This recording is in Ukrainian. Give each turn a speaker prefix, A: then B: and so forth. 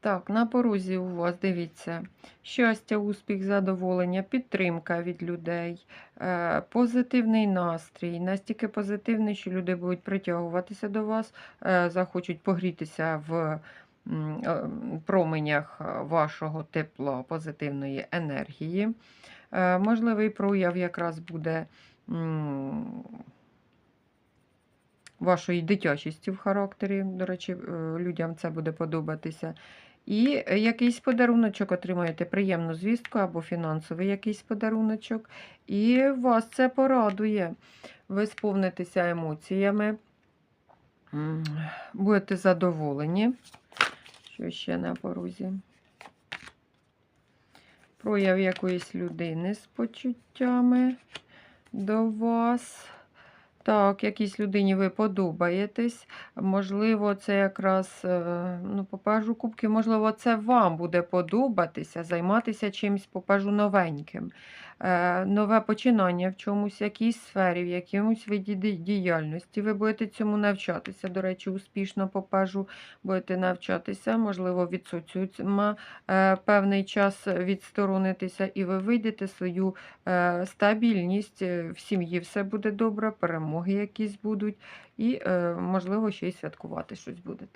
A: Так, на порозі у вас, дивіться, щастя, успіх, задоволення, підтримка від людей, е, позитивний настрій, настільки позитивний, що люди будуть притягуватися до вас, е, захочуть погрітися в е, променях вашого тепла, позитивної енергії. Можливий прояв якраз буде вашої дитячості в характері. До речі, е, людям це буде подобатися. І якийсь подаруночок отримаєте, приємну звістку або фінансовий якийсь подаруночок. І вас це порадує. Ви сповнитеся емоціями, будете задоволені. Що ще на порозі? Прояв якоїсь людини з почуттями до вас. Так, якійсь людині ви подобаєтесь. Можливо, це якраз, е, ну, попажу кубки, можливо, це вам буде подобатися, займатися чимось, попажу новеньким. Е, Нове починання в чомусь, якійсь сфері, в якомусь виді діяльності. Ви будете цьому навчатися. До речі, успішно попажу, будете навчатися, можливо, від е, певний час відсторонитися, і ви вийдете свою стабільність, в сім'ї все буде добре, перемоги якісь будуть, і, е, можливо, ще й святкувати щось будете.